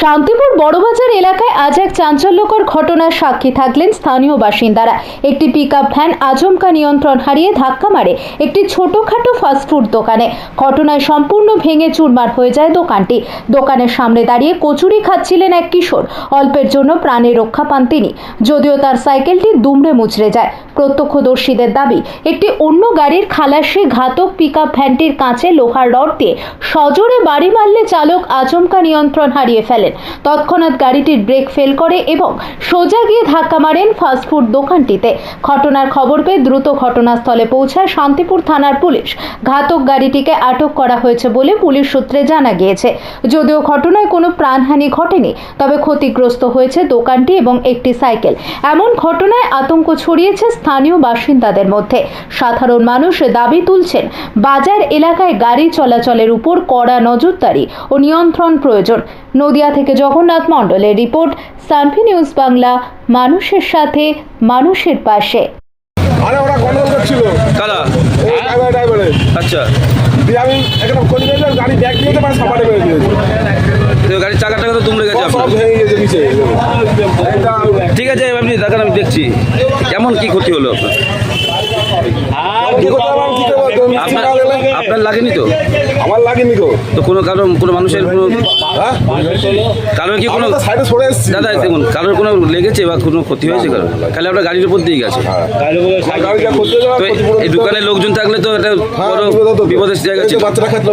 শান্তিপুর বড়বাজার এলাকায় আজ এক চাঞ্চল্যকর ঘটনার সাক্ষী থাকলেন স্থানীয় বাসিন্দারা। একটি পিকআপ ভ্যান আচমকা নিয়ন্ত্রণ হারিয়ে ধাক্কা মারে একটি ছোটখাটো ফাস্টফুড দোকানে। ঘটনায় সম্পূর্ণ ভেঙে চুরমার হয়ে যায় দোকানটি। দোকানের সামনে দাঁড়িয়ে কচুরি খাচ্ছিলেন এক কিশোর। অল্পের জন্য প্রাণে রক্ষা পান তিনি। যদিও তার সাইকেলটি দুমড়ে মুচড়ে যায়। প্রত্যক্ষদর্শীদের দাবি, একটি অন্য গাড়ির খালাসে ঘাতক পিকআপ ভ্যানটির কাঁচে লোহার রড দিয়ে সজোরে বাড়ি মারলে চালক আচমকা নিয়ন্ত্রণ হারিয়ে ফেলেন তৎক্ষণাৎ গাড়িটির ব্রেক ফেল করে এবং সোজা গিয়ে ধাক্কা মারেন ফাস্টফুড দোকানটিতে। ঘটনার খবর পেয়ে দ্রুত ঘটনাস্থলে পৌঁছায় শান্তিপুর থানার পুলিশ। ঘাতক গাড়িটিকে আটক করা হয়েছে বলে পুলিশ সূত্রে জানা গিয়েছে। যদিও ঘটনায় কোনো প্রাণহানি ঘটেনি, তবে ক্ষতিগ্রস্ত হয়েছে দোকানটি এবং একটি সাইকেল। এমন ঘটনায় আতঙ্ক ছড়িয়েছে স্থানীয় বাসিন্দাদের মধ্যে। সাধারণ মানুষ দাবি তুলছেন, বাজার এলাকায় গাড়ি চলাচলের উপর কড়া নজরদারি ও নিয়ন্ত্রণ প্রয়োজন। নদিয়া থেকে জগন্নাথ মণ্ডলের রিপোর্ট সানভি নিউজ বাংলা মানুষের সাথে মানুষের পাশে। আরে ওরা গন্ডগোল করছিল। কারা? ড্রাইভার ড্রাইভারে আচ্ছা। দিয়ে আমি এখানে খোঁজ নিলাম গাড়ি ব্যাগ দিয়েছে সাপাটে মেরে দিয়েছে তো গাড়ির চাকা টাকা তো তুমড়ে গেছে সব- সব ভেঙে গেছে নিচে। ঠিক আছে আপনি দেখান আমি দেখছি। কেমন কি ক্ষতি হলো আপনার? আপনার আপনার লাগেনি তো? আমার লাগেনি তো। তো কোনো কারণ কোনো মানুষের কোনো হ্যাঁ কারোর কি কোনো সাইডে সরে এসেছি। দাদা দেখুন কারোর কোনো লেগেছে বা কোনো ক্ষতি হয়েছে কারও খালি আপনার গাড়ির উপর দিয়ে গেছে। আমার গাড়ি যা করতে যাওয়া তো এই দোকানে লোকজন থাকলে তো একটা হ্যাঁ, বড়। বিপদের জায়গা ছিল। বাচ্চারা ক্ষেত্রে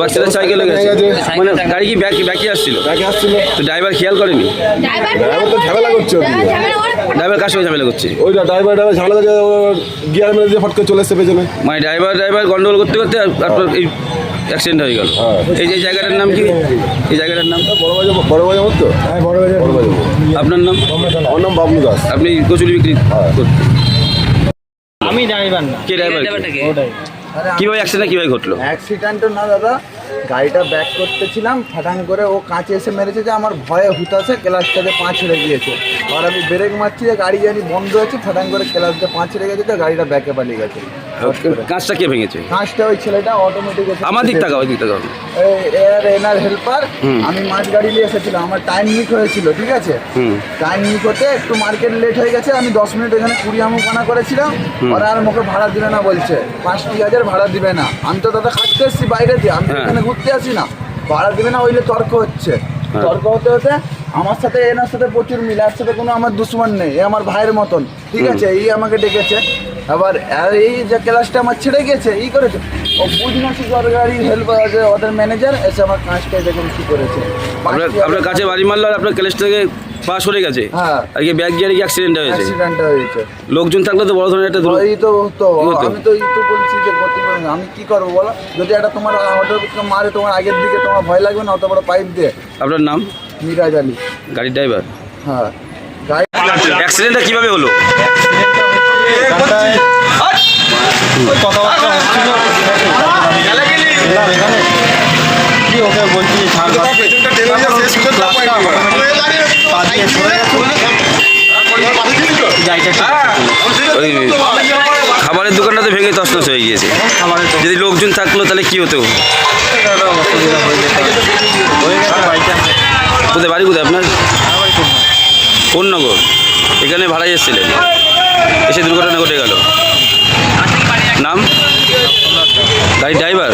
বাচ্চারা সাইকেলে গেছে। মানে গাড়ি কি ব্যাকি ব্যাকি আসছিল? ব্যাগে আসছিল। তো ড্রাইভার খেয়াল করেনি? ড্রাইভার তো ঝামেলা করছে। ড্রাইভার কার। সঙ্গে ঝামেলা করছে? ওই ড্রাইভার ড্রাইভার ঝামেলা করছে গিয়ার মেরে দিয়ে ফট করে চলে এসছে পেছনে। মানে ড্রাইভার ড্রাইভার গন্ডগোল করতে করতে আপনার এই অ্যাক্সিডেন্ট হয়ে গেল। হ্যাঁ। এই যে জায়গাটার নাম কি? এই জায়গাটার নাম? বড় বাজার বড় বাজার তো? হ্যাঁ বড় বাজার বড় বাজার আপনার নাম? আমার নাম বাবলু দাস। আপনি কচুরি বিক্রি করতেন আমি ড্রাইভার না। কে ড্রাইভার ওটাই কীভাবে অ্যাক্সিডেন্ট কীভাবে ঘটলো? অ্যাক্সিডেন্ট না দাদা গাড়িটা ব্যাক করতেছিলাম ফাটাং করে ও কাঁচে এসে মেরেছে যে আমার ভয়ে হুতাশে ক্লাসটাতে পাঁচ ছেড়ে গিয়েছে। আর আমি ব্রেক মারছি যে গাড়ি জানি বন্ধ আছে ফাটাং করে ক্লাসটা পাঁচ ছেড়ে গেছে তো গাড়িটা ব্যাকে পালিয়ে গেছে। কাঁচটা কে ভেঙেছে? কাঁচটা ওই ছেলেটা অটোমেটিক আমার দিক টাকা ওই দিক টাকা এর এনার হেল্পার আমি মাছ গাড়ি নিয়ে এসেছিলাম আমার টাইম মিক হয়েছিল ঠিক আছে? টাইম মিক হতে একটু মার্কেট লেট হয়ে গেছে আমি দশ মিনিট এখানে কুড়ি আমু পানা করেছিলাম ওরা আর মুখে ভাড়া দিবে না বলছে পাঁচটি হাজার ভাড়া দিবে না। আমি তো দাদা খাটতে এসেছি বাইরে দিয়ে আমি হ্যাঁ। এখানে ঘুরতে আসি না। ভাড়া দেবে না ওইলে তর্ক হচ্ছে। হ্যাঁ। তর্ক হতে হতে আমার সাথে এনার সাথে প্রচুর মিল এর সাথে কোনো আমার দুশ্মন নেই এ আমার ভাইয়ের মতন। ঠিক আছে এই আমাকে ডেকেছে। আবার এই যে ক্লাসটা আমার ছেড়ে গেছে এই করেছে। ও বুঝ না সুগার গাড়ির হেল্পার আছে ওদের ম্যানেজার এসে আমার কাজটা দেখুন কি করেছে। আপনার আপনার কাছে বাড়ি মারলো আর আপনার ক্যালেজ থেকে পা হয়ে গেছে? হ্যাঁ। আর কি ব্যাগ গিয়ারে কি অ্যাক্সিডেন্ট হয়েছে? অ্যাক্সিডেন্ট হয়েছে। লোকজন থাকলে তো বড় ধরনের একটা দুর্ঘটনা এই তো তো আমি তো এই তো বলছি যে আমি কি করব বলো? যদি একটা তোমার অটো মারে তোমার আগের দিকে তোমার ভয় লাগবে না অত বড় পাইপ দিয়ে। আপনার নাম? মিরাজ আলী। গাড়ির ড্রাইভার হ্যাঁ। গাড়ি অ্যাক্সিডেন্টটা কীভাবে হলো? খাবারের দোকানটাতে ভেঙে তছনছ হয়ে গিয়েছে। যদি লোকজন থাকল তাহলে কি হতো? কোথায়, বাড়ি কোথায় আপনার? কোন নগর? এখানে ভাড়াই এসেছিলেন। এসে দুর্ঘটনা ঘটে গেল। নাম? গাড়ির ড্রাইভার